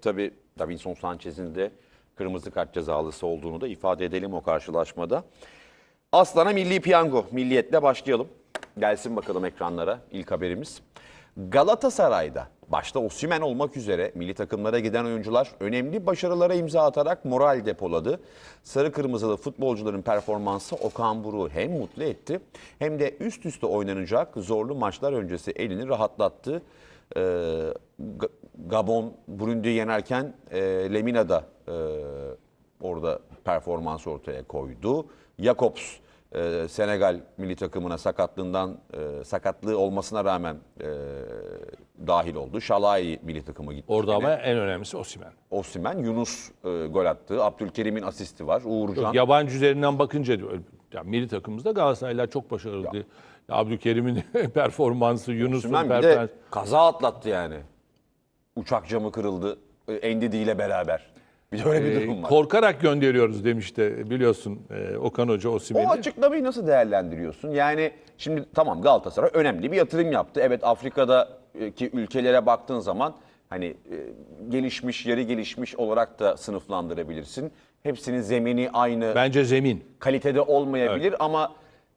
tabii Davinson Sanchez'in de kırmızı kart cezalısı olduğunu da ifade edelim o karşılaşmada. Aslan'a milli piyango. Milliyetle başlayalım. Gelsin bakalım ekranlara ilk haberimiz. Galatasaray'da başta Osimhen olmak üzere milli takımlara giden oyuncular önemli başarılara imza atarak moral depoladı. Sarı kırmızılı futbolcuların performansı Okan Buruk'u hem mutlu etti hem de üst üste oynanacak zorlu maçlar öncesi elini rahatlattı. Ga- Gabon Burundi'yi yenerken e, Lemina da e, orada performans ortaya koydu. Jakobs e, Senegal milli takımına sakatlığından e, sakatlığı olmasına rağmen e, dahil oldu. Şalai milli takımı gitti. Orada ama en önemlisi Osimhen. Osimhen, Yunus e, gol attı. Abdülkerim'in asisti var. Uğurcan. Yabancı üzerinden bakınca diyor. Ya milli takımımızda Galatasaraylılar çok başarılıydı. Ya. Abdülkerim'in performansı, Yunus'un Osimhen bir de performansı. kaza atlattı yani. Uçak camı kırıldı. E, Endidi ile beraber. Bir de öyle bir Ee, durum var. korkarak gönderiyoruz demişti biliyorsun e, Okan Hoca O Osimhen'i. açıklamayı nasıl değerlendiriyorsun? Yani şimdi tamam Galatasaray önemli bir yatırım yaptı. Evet Afrika'daki ülkelere baktığın zaman hani e, gelişmiş, yarı gelişmiş olarak da sınıflandırabilirsin. Hepsinin zemini aynı Bence zemin. kalitede olmayabilir ama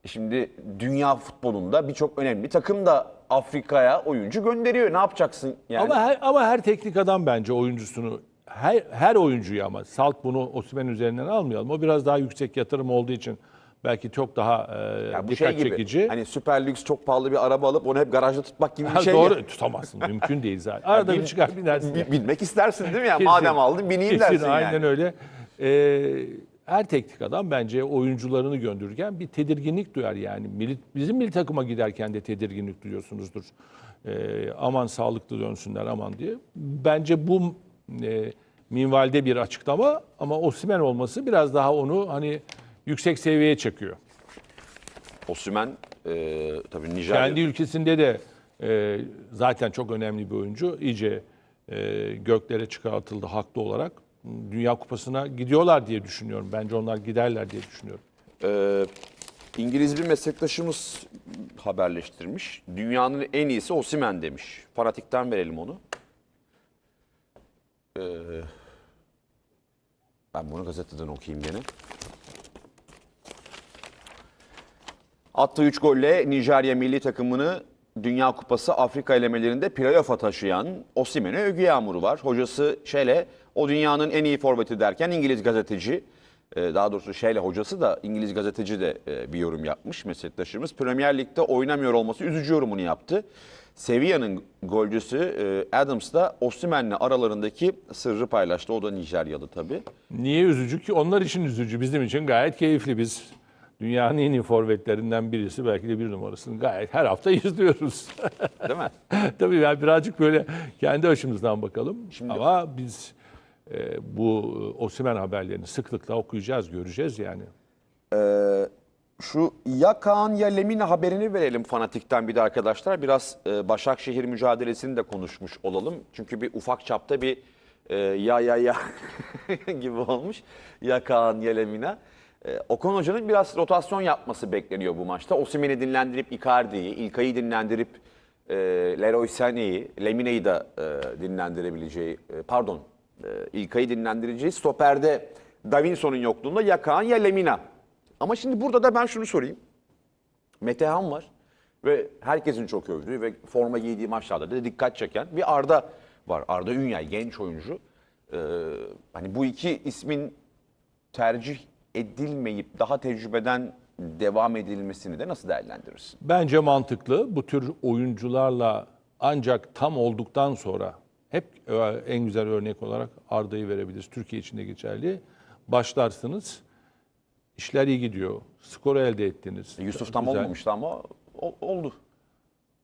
şimdi dünya futbolunda birçok önemli takım da Afrika'ya oyuncu gönderiyor. Ne yapacaksın yani? Ama her, ama her teknik adam bence oyuncusunu her her oyuncuyu ama salt bunu Osimhen üzerinden almayalım. O biraz daha yüksek yatırım olduğu için belki çok daha e, Ya bu dikkat şey gibi. çekici. Hani süper lüks çok pahalı bir araba alıp onu hep garajda tutmak gibi bir şey. doğru ya. tutamazsın. Mümkün değil zaten. Arada bir çıkar binersin. bi- Binmek istersin değil mi? Yani Kesin. madem aldın bineyim Kesin, dersin aynen yani. öyle. Ee, her teknik adam bence oyuncularını gönderirken bir tedirginlik duyar yani. Milli, bizim milli takıma giderken de tedirginlik duyuyorsunuzdur. Ee, aman sağlıklı dönsünler aman diye. Bence bu e, minvalde bir açıklama ama Osimhen olması biraz daha onu hani yüksek seviyeye çekiyor. Osimhen e, tabii Nijerya. Kendi ülkesinde de e, zaten çok önemli bir oyuncu. İyice e, göklere çıkartıldı haklı olarak. Dünya Kupası'na gidiyorlar diye düşünüyorum. Bence onlar giderler diye düşünüyorum. Ee, İngiliz bir meslektaşımız haberleştirmiş. Dünyanın en iyisi Osimhen demiş. Fanatikten verelim onu. Ee, ben bunu gazeteden okuyayım gene. Attığı 3 golle Nijerya milli takımını Dünya Kupası Afrika elemelerinde playoff'a taşıyan Osimhen'e övgü yağmuru var. Hocası Şele o dünyanın en iyi forveti derken İngiliz gazeteci e, daha doğrusu Şele hocası da İngiliz gazeteci de e, bir yorum yapmış meslektaşımız. Premier Lig'de oynamıyor olması üzücü yorumunu yaptı. Sevilla'nın golcüsü e, Adams da Osimhen'le aralarındaki sırrı paylaştı. O da Nijeryalı tabii. Niye üzücü ki? Onlar için üzücü. Bizim için gayet keyifli. Biz dünyanın en iyi forvetlerinden birisi belki de bir numarasını gayet her hafta izliyoruz. Değil mi? Tabii yani birazcık böyle kendi açımızdan bakalım. Ama biz bu Osimhen haberlerini sıklıkla okuyacağız, göreceğiz yani. Şu ya Kaan ya Lemina haberini verelim fanatikten bir de arkadaşlar. Biraz e, Başakşehir mücadelesini de konuşmuş olalım. Çünkü bir ufak çapta bir e, ya ya ya gibi olmuş. Ya Kaan ya Lemina. E, Okan Hoca'nın biraz rotasyon yapması bekleniyor bu maçta. Osimhen'i dinlendirip Icardi'yi, İlkay'ı dinlendirip e, Leroy Sané'yi, Lemina'yı da e, dinlendirebileceği, e, pardon e, İlkay'ı dinlendireceği stoperde Davinson'un yokluğunda ya Kaan ya Lemina. Ama şimdi burada da ben şunu sorayım. Metehan var ve herkesin çok övdüğü ve forma giydiği maçlarda da dikkat çeken bir Arda var. Arda Ünyay genç oyuncu. Ee, hani bu iki ismin tercih edilmeyip daha tecrübeden devam edilmesini de nasıl değerlendirirsin? Bence mantıklı. Bu tür oyuncularla ancak tam olduktan sonra hep e, en güzel örnek olarak Arda'yı verebiliriz. Türkiye için de geçerli. Başlarsınız. işler iyi gidiyor. Skor elde ettiniz. Yusuf tam Güzel. olmamıştı ama o- oldu.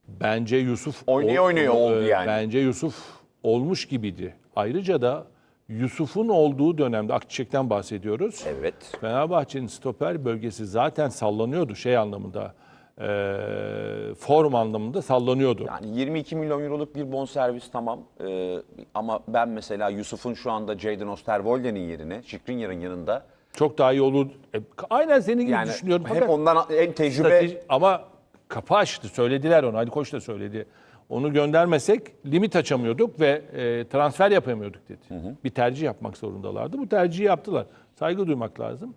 Bence Yusuf Oynaya oynaya oldu yani. Bence Yusuf olmuş gibiydi. Ayrıca da Yusuf'un olduğu dönemde Akçiçek'ten bahsediyoruz. Evet. Fenerbahçe'nin stoper bölgesi zaten sallanıyordu şey anlamında. E, form anlamında sallanıyordu. Yani 22 milyon euroluk bir bonservis tamam. Ee, ama ben mesela Yusuf'un şu anda Jadon Osterwolde'nin yerine, Skriniar'ın yanında Çok daha iyi olur. E, aynen senin gibi yani düşünüyorum. hep Fakat ondan en tecrübe strateji- ama kapı açtı. Söylediler onu. Ali Koç da söyledi. Onu göndermesek limit açamıyorduk ve e, transfer yapamıyorduk dedi. Bir tercih yapmak zorundalardı. Bu tercihi yaptılar. Saygı duymak lazım.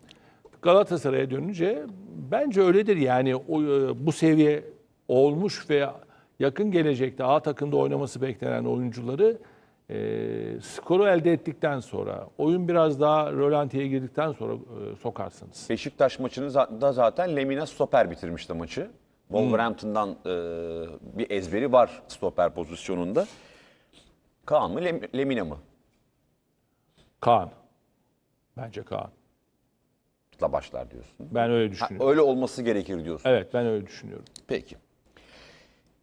Galatasaray'a dönünce bence öyledir. Yani o, e, bu seviye olmuş ve yakın gelecekte A takımda oynaması beklenen oyuncuları e, skoru elde ettikten sonra, oyun biraz daha rölantiye girdikten sonra e, sokarsınız. Beşiktaş maçını da zaten Lemina stoper bitirmişti maçı. Wolverhampton'dan e, bir ezberi var stoper pozisyonunda. Kaan mı Lem- Lemina mı? Kaan. Bence Kaan. La başlar diyorsun. Ben öyle Ha, düşünüyorum. öyle olması gerekir diyorsun. Evet ben öyle düşünüyorum. Peki.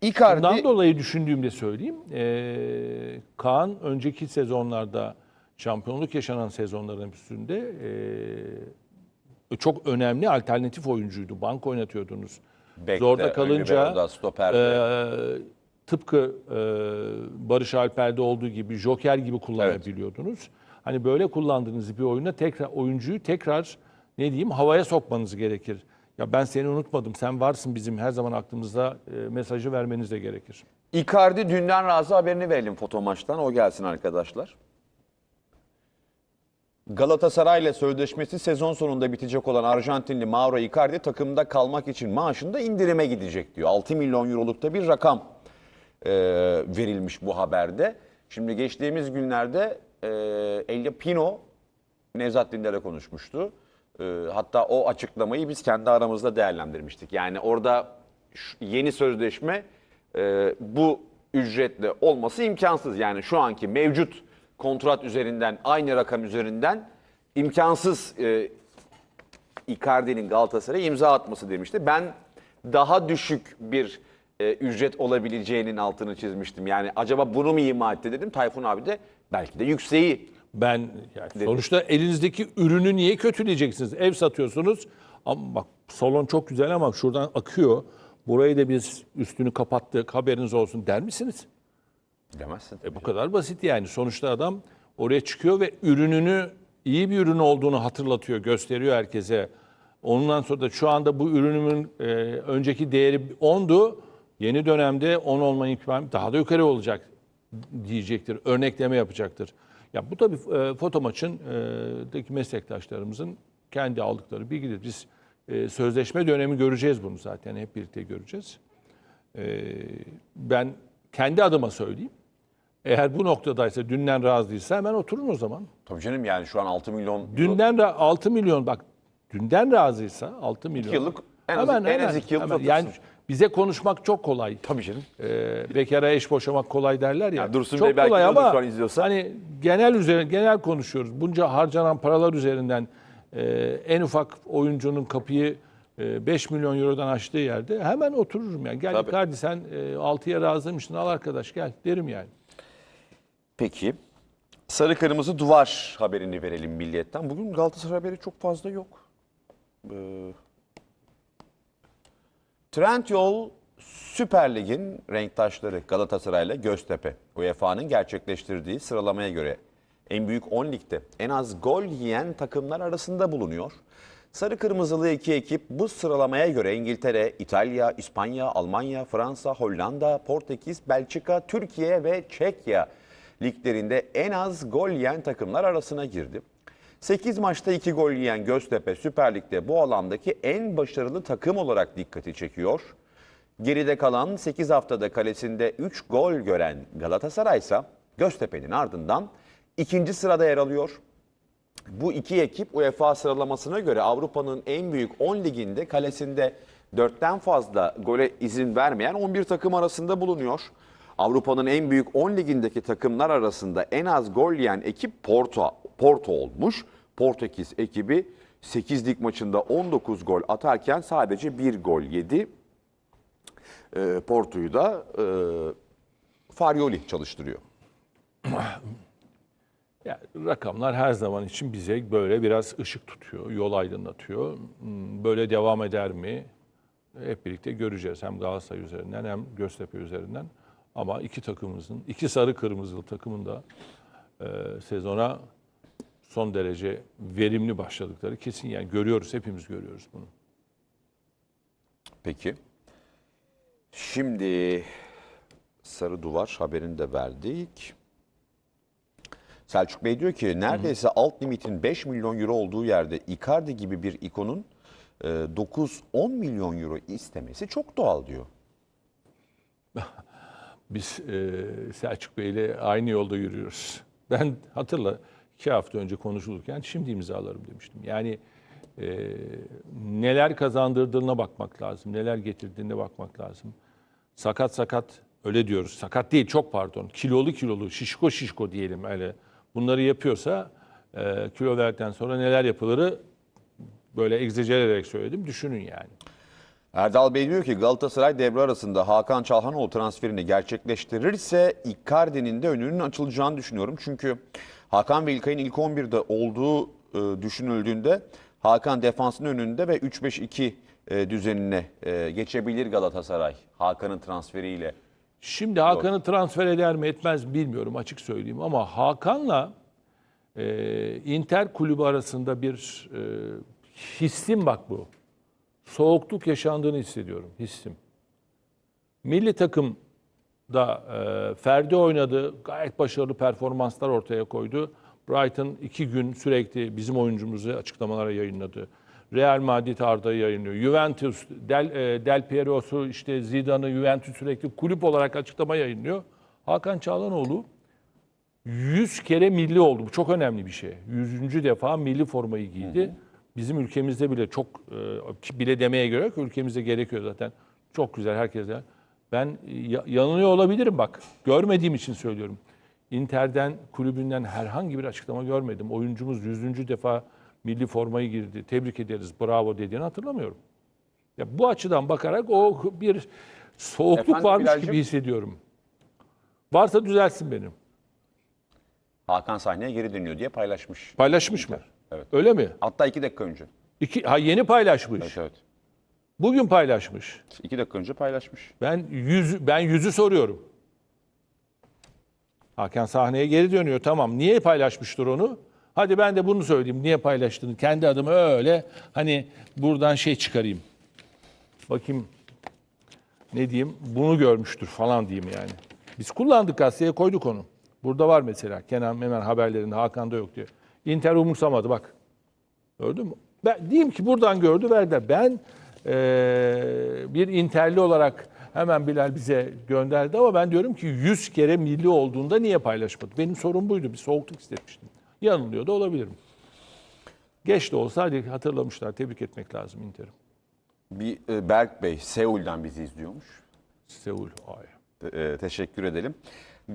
Icardi Bundan dolayı düşündüğümde söyleyeyim. Ee, Kaan önceki sezonlarda şampiyonluk yaşanan sezonların üstünde ee, çok önemli alternatif oyuncuydu. Bank oynatıyordunuz. Bekte, Zorda kalınca ve orada, stoperde. ee, tıpkı ee, Barış Alper'de olduğu gibi joker gibi kullanabiliyordunuz. Hani böyle kullandığınız bir oyuna tekrar oyuncuyu tekrar ne diyeyim havaya sokmanız gerekir. Ya ben seni unutmadım. Sen varsın bizim her zaman aklımızda e, mesajı vermeniz de gerekir. Icardi dünden razı haberini verelim foto maçtan. O gelsin arkadaşlar. Galatasaray'la sözleşmesi sezon sonunda bitecek olan Arjantinli Mauro Icardi takımda kalmak için maaşında indirime gidecek diyor. 6 milyon eurolukta bir rakam e, verilmiş bu haberde. Şimdi geçtiğimiz günlerde e, Elia Pino Nevzat Dindar'la konuşmuştu. E, hatta o açıklamayı biz kendi aramızda değerlendirmiştik. Yani orada yeni sözleşme e, bu ücretle olması imkansız. Yani şu anki mevcut kontrat üzerinden aynı rakam üzerinden imkansız e, Icardi'nin Galatasaray'a imza atması demişti. Ben daha düşük bir e, ücret olabileceğinin altını çizmiştim. Yani acaba bunu mu ima etti dedim. Tayfun abi de belki de yükseği. Ben yani sonuçta elinizdeki ürünü niye kötüleyeceksiniz? Ev satıyorsunuz ama bak salon çok güzel ama şuradan akıyor. Burayı da biz üstünü kapattık haberiniz olsun der misiniz? Demezsin. E bu kadar basit yani. Sonuçta adam oraya çıkıyor ve ürününü iyi bir ürün olduğunu hatırlatıyor, gösteriyor herkese. Ondan sonra da şu anda bu ürünümün e, önceki değeri 10'du. Yeni dönemde 10 olma imkanı daha da yukarı olacak diyecektir. Örnekleme yapacaktır. Ya bu tabii e, foto maçın e, meslektaşlarımızın kendi aldıkları bilgidir. Biz e, sözleşme dönemi göreceğiz bunu zaten hep birlikte göreceğiz. Ee, ben kendi adıma söyleyeyim. Eğer bu noktadaysa, dünden razıysa hemen oturun o zaman. Tabii canım yani şu an 6 milyon Dünden ra- 6 milyon bak, dünden razıysa 6 milyon. yıllık, en az- en az iki yıl uzatırsın. Yani bize konuşmak çok kolay. Tabii canım. Ee, bekara eş boşamak kolay derler ya. Ya Dursun çok Bey belki kolay ama şu an izliyorsa. hani genel üzerine genel konuşuyoruz. Bunca harcanan paralar üzerinden e, en ufak oyuncunun kapıyı e, 5 milyon eurodan açtığı yerde hemen otururum yani. Gel Tabii. Icardi sen e, 6'ya razıymışsın al arkadaş gel derim yani. Peki. Sarı kırmızı duvar haberini verelim Milliyet'ten. Bugün Galatasaray haberi çok fazla yok. Ee, Trendyol Süper Lig'in renktaşları Galatasaray ile Göztepe. UEFA'nın gerçekleştirdiği sıralamaya göre en büyük 10 ligde en az gol yiyen takımlar arasında bulunuyor. Sarı kırmızılı iki ekip bu sıralamaya göre İngiltere, İtalya, İspanya, Almanya, Fransa, Hollanda, Portekiz, Belçika, Türkiye ve Çekya liglerinde en az gol yiyen takımlar arasına girdi. 8 maçta 2 gol yiyen Göztepe Süper Lig'de bu alandaki en başarılı takım olarak dikkati çekiyor. Geride kalan 8 haftada kalesinde 3 gol gören Galatasaray ise Göztepe'nin ardından ikinci sırada yer alıyor. Bu iki ekip UEFA sıralamasına göre Avrupa'nın en büyük 10 liginde kalesinde 4'ten fazla gole izin vermeyen 11 takım arasında bulunuyor. Avrupa'nın en büyük 10 ligindeki takımlar arasında en az gol yiyen ekip Porto, Porto olmuş. Portekiz ekibi 8 lig maçında 19 gol atarken sadece 1 gol yedi. Ee, Porto'yu da e, Farioli çalıştırıyor. Yani rakamlar her zaman için bize böyle biraz ışık tutuyor, yol aydınlatıyor. Hmm, Böyle devam eder mi? Hep birlikte göreceğiz. Hem Galatasaray üzerinden hem Göztepe üzerinden. Ama iki takımımızın, iki sarı kırmızılı takımın da e, sezona son derece verimli başladıkları kesin. Yani görüyoruz, hepimiz görüyoruz bunu. Peki. Şimdi Sarı Duvar haberini de verdik. Selçuk Bey diyor ki neredeyse alt limitin 5 milyon euro olduğu yerde Icardi gibi bir ikonun e, 9-10 milyon euro istemesi çok doğal diyor. Biz e, Selçuk Bey'le aynı yolda yürüyoruz. Ben hatırla iki hafta önce konuşulurken şimdi imzalarım demiştim. Yani e, neler kazandırdığına bakmak lazım, neler getirdiğine bakmak lazım. Sakat sakat öyle diyoruz. Sakat değil çok pardon. Kilolu kilolu, şişko şişko diyelim öyle. Bunları yapıyorsa e, kilo verdikten sonra neler yapılırı böyle egzecere ederek söyledim. Düşünün yani. Erdal Bey diyor ki Galatasaray devre arasında Hakan Çalhanoğlu transferini gerçekleştirirse Icardi'nin de önünün açılacağını düşünüyorum. Çünkü Hakan ve İlkay'ın ilk 11'de olduğu e, düşünüldüğünde Hakan defansın önünde ve 3-5-2 e, düzenine e, geçebilir Galatasaray Hakan'ın transferiyle. Şimdi Hakan'ı transfer eder mi etmez mi bilmiyorum açık söyleyeyim ama Hakan'la e, Inter kulübü arasında bir e, hissim bak bu. Soğukluk yaşandığını hissediyorum hissim. Milli takım da e, Ferdi oynadı. Gayet başarılı performanslar ortaya koydu. Brighton iki gün sürekli bizim oyuncumuzu açıklamalara yayınladı. Real Madrid Arda'yı yayınlıyor. Juventus, Del, e, Del Piero'su, işte Zidane'ı Juventus sürekli kulüp olarak açıklama yayınlıyor. Hakan Çağlanoğlu 100 kere milli oldu. Bu çok önemli bir şey. 100. defa milli formayı giydi. Bizim ülkemizde bile çok e, bile demeye göre yok. Ülkemizde gerekiyor zaten. Çok güzel herkese. Ben ya- yanılıyor olabilirim bak. Görmediğim için söylüyorum. Inter'den, kulübünden herhangi bir açıklama görmedim. Oyuncumuz 100. defa milli formayı girdi. Tebrik ederiz, bravo dediğini hatırlamıyorum. Ya bu açıdan bakarak o bir soğukluk Efendim varmış Bilal'cim? gibi hissediyorum. Varsa düzelsin benim. Hakan sahneye geri dönüyor diye paylaşmış. Paylaşmış mı? Evet. Öyle mi? Hatta 2 dakika önce. İki, ha yeni paylaşmış. Evet evet. Bugün paylaşmış. 2 dakika önce paylaşmış. Ben yüz ben yüzü soruyorum. Hakan sahneye geri dönüyor. Tamam. Niye paylaşmıştır onu? Hadi ben de bunu söyleyeyim. Niye paylaştığını. Kendi adıma öyle hani buradan şey çıkarayım. Bakayım ne diyeyim? Bunu görmüştür falan diyeyim yani. Biz kullandık gazeteye koyduk onu. Burada var mesela. Kenan Memen haberlerinde Hakan'da yok diyor. Inter umursamadı bak. Gördün mü? Ben diyeyim ki buradan gördü verdiler. Ben eee, bir interli olarak hemen Bilal bize gönderdi ama ben diyorum ki 100 kere milli olduğunda niye paylaşmadı? Benim sorum buydu. Bir soğukluk hissetmiştim. Yanılıyor da olabilirim. Geç de olsa hadi hatırlamışlar. Tebrik etmek lazım Inter'i. Bir e, Berk Bey Seul'den bizi izliyormuş. Seul. Ay. E, teşekkür edelim.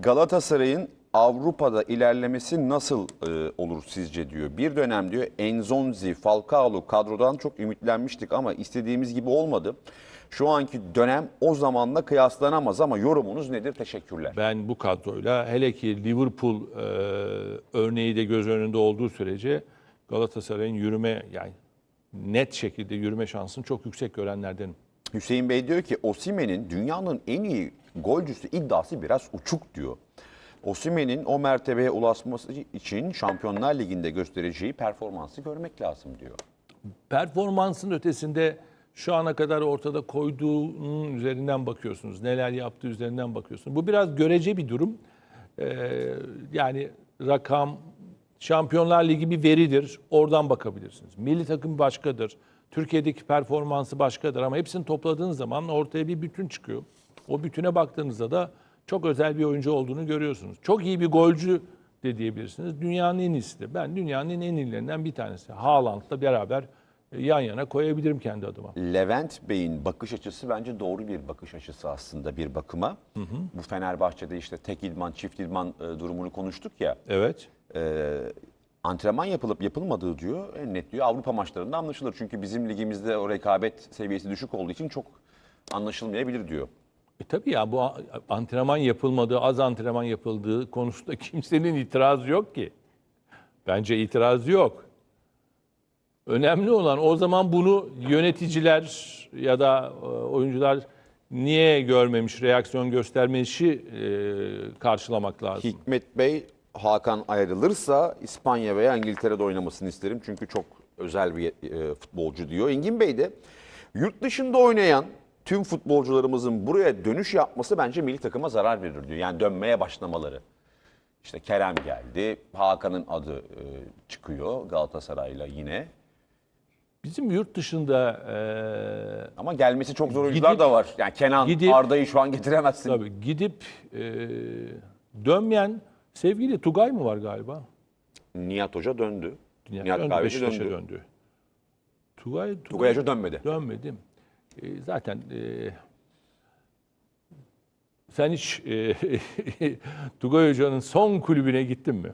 Galatasaray'ın Avrupa'da ilerlemesi nasıl e, olur sizce diyor. Bir dönem diyor Enzonzi, Falcao kadrodan çok ümitlenmiştik ama istediğimiz gibi olmadı. Şu anki dönem o zamanla kıyaslanamaz ama yorumunuz nedir? Teşekkürler. Ben bu kadroyla hele ki Liverpool e, örneği de göz önünde olduğu sürece Galatasaray'ın yürüme yani net şekilde yürüme şansını çok yüksek görenlerdenim. Hüseyin Bey diyor ki Osimen'in dünyanın en iyi golcüsü iddiası biraz uçuk diyor. Osimen'in o mertebeye ulaşması için Şampiyonlar Ligi'nde göstereceği performansı görmek lazım diyor. Performansın ötesinde şu ana kadar ortada koyduğunun üzerinden bakıyorsunuz. Neler yaptığı üzerinden bakıyorsunuz. Bu biraz görece bir durum. Ee, yani rakam, Şampiyonlar Ligi bir veridir. Oradan bakabilirsiniz. Milli takım başkadır. Türkiye'deki performansı başkadır ama hepsini topladığınız zaman ortaya bir bütün çıkıyor. O bütüne baktığınızda da çok özel bir oyuncu olduğunu görüyorsunuz. Çok iyi bir golcü de diyebilirsiniz. Dünyanın en iyisi de. Ben dünyanın en iyilerinden bir tanesi. Haaland'la beraber e, yan yana koyabilirim kendi adıma. Levent Bey'in bakış açısı bence doğru bir bakış açısı aslında bir bakıma. Bu Fenerbahçe'de işte tek idman, çift idman e, durumunu konuştuk ya. Evet. e, antrenman yapılıp yapılmadığı diyor en net diyor Avrupa maçlarında anlaşılır. Çünkü bizim ligimizde o rekabet seviyesi düşük olduğu için çok anlaşılmayabilir diyor. E tabii ya bu antrenman yapılmadığı, az antrenman yapıldığı konusunda kimsenin itirazı yok ki. Bence itirazı yok. Önemli olan o zaman bunu yöneticiler ya da e, oyuncular niye görmemiş, reaksiyon göstermemişi e, karşılamak lazım. Hikmet Bey Hakan ayrılırsa İspanya veya İngiltere'de oynamasını isterim. Çünkü çok özel bir e, futbolcu diyor. Engin Bey de yurt dışında oynayan tüm futbolcularımızın buraya dönüş yapması bence milli takıma zarar verir diyor. Yani dönmeye başlamaları. İşte Kerem geldi, Hakan'ın adı e, çıkıyor Galatasaray'la yine. Bizim yurt dışında e, Ama gelmesi çok zor oyuncular Gidip- da var. Yani Kenan, gidip- Arda'yı şu an getiremezsin. tabii gidip e, dönmeyen sevgili Tugay mı var galiba? Nihat Hoca döndü. Nihat, Nihat döndü, Kahveci döndü. döndü. Tugay, Tugay, Tugay Hoca dönmedi. dönmedi. E, zaten e, sen hiç e, Tugay Hoca'nın son kulübüne gittin mi?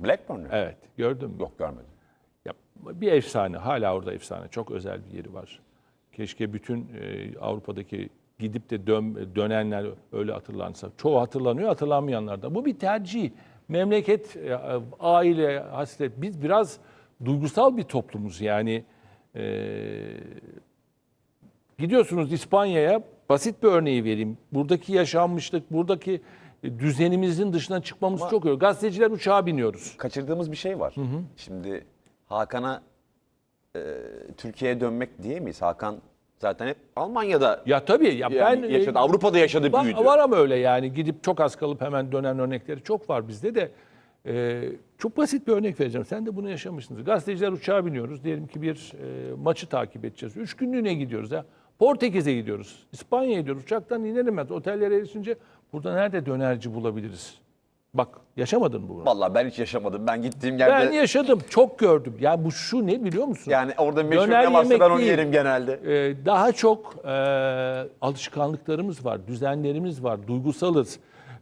Blackburn mü? Evet, gördün mü? Yok görmedim. Ya, bir efsane, hala orada efsane. Çok özel bir yeri var. Keşke bütün e, Avrupa'daki gidip de dön, dönenler öyle hatırlansa. Çoğu hatırlanıyor, hatırlanmayanlar da. Bu bir tercih. Memleket, e, aile, hasret. Biz biraz duygusal bir toplumuz. Yani e, gidiyorsunuz İspanya'ya, basit bir örneği vereyim. Buradaki yaşanmışlık, buradaki e, düzenimizin dışına çıkmamız çok zor. Gazeteciler uçağa biniyoruz. Kaçırdığımız bir şey var. Şimdi Hakan'a e, Türkiye'ye dönmek diyemeyiz. Hakan zaten hep Almanya'da Ya tabii ya yani ben yaşadı. e, Avrupa'da yaşadı, Var, büyüdü. var ama öyle yani gidip çok az kalıp hemen dönen örnekleri çok var bizde de. Ee, çok basit bir örnek vereceğim. Sen de bunu yaşamışsınız. Gazeteciler uçağa biniyoruz. Diyelim ki bir e, maçı takip edeceğiz. Üç günlüğüne gidiyoruz ya. Portekiz'e gidiyoruz. İspanya'ya gidiyoruz. Uçaktan inelim. ben. Otellere erişince burada nerede dönerci bulabiliriz? Bak yaşamadın mı bunu? Vallahi ben hiç yaşamadım. Ben gittiğim yerde Ben yaşadım. Çok gördüm. Ya bu şu ne biliyor musun? yani orada meşhur Döner ne varsa ben onu değil. yerim genelde. Ee, daha çok e, alışkanlıklarımız var, düzenlerimiz var, duygusalız.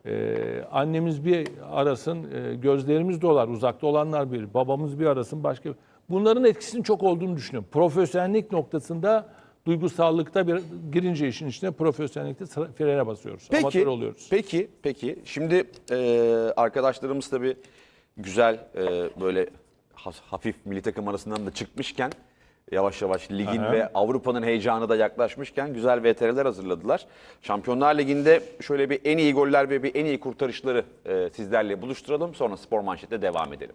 Ee, annemiz bir arasın, e, gözlerimiz dolar, uzakta olanlar bir, babamız bir arasın, başka bir. Bunların etkisinin çok olduğunu düşünüyorum. Profesyonellik noktasında duygusallıkta bir girince işin içine profesyonellikte frene basıyoruz. Amatör Peki, oluyoruz. peki, peki. Şimdi e, arkadaşlarımız tabii güzel e, böyle hafif milli takım arasından da çıkmışken yavaş yavaş ligin Aha. ve Avrupa'nın heyecanı da yaklaşmışken güzel VTR'ler hazırladılar. Şampiyonlar Ligi'nde şöyle bir en iyi goller ve bir en iyi kurtarışları e, sizlerle buluşturalım. Sonra spor manşette devam edelim.